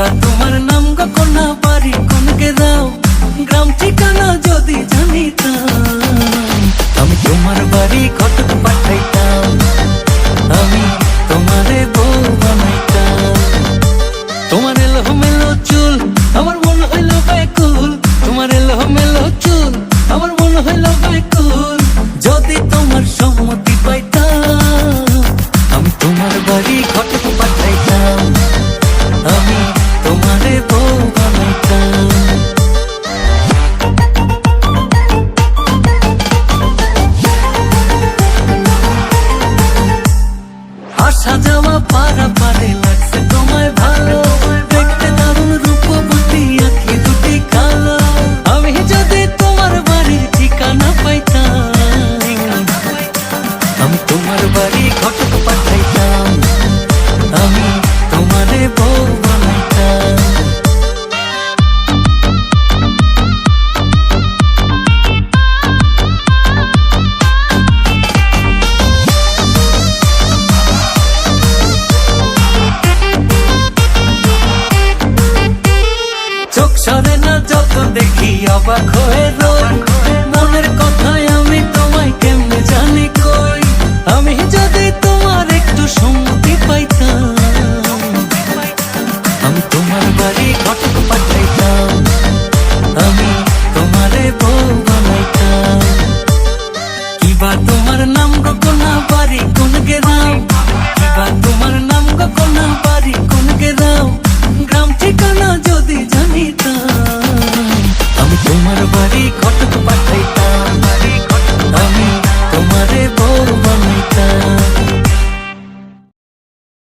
আমরা তোমার নাম গো কোনা বাড়ি কোনকে দাও? গ্রাম ঠিকানা যদি জানিতাম, আমি তোমার বাড়ি কটক পাঠাইতাম, আমি তোমারে বউ বানাইতাম। তোমার এলো মেলো চুল, আমার মনে হইল ব্যাকুল। তোমার এলো মেলো চুল, আমার মন হইল ব্যাকুল। যদি তোমার সম্মতি পাইতাম আসা যাওয়া পারা পারে লাগছে তোমায় ভালো। দেখতে দারুণ রূপবতী আঁকি দুটি কালো। আমি যদি তোমার বাড়ির ঠিকানা পাইতাম, আমি তোমার বাড়ি ঘটক ভাবে না যত দেখি অবাক হয়ে রই। মনের কথায় আমি তোমায় কেমনে জানি কই? আমি যদি তোমার একটু সম্মতি পাইতাম, আমি তোমার বাড়ি ঘটক পাঠাইতাম, আমি তোমারে বউ বানাইতাম। কিবা তোমার নাম রকম না বাড়ি কোন গেল corta, tudo vai.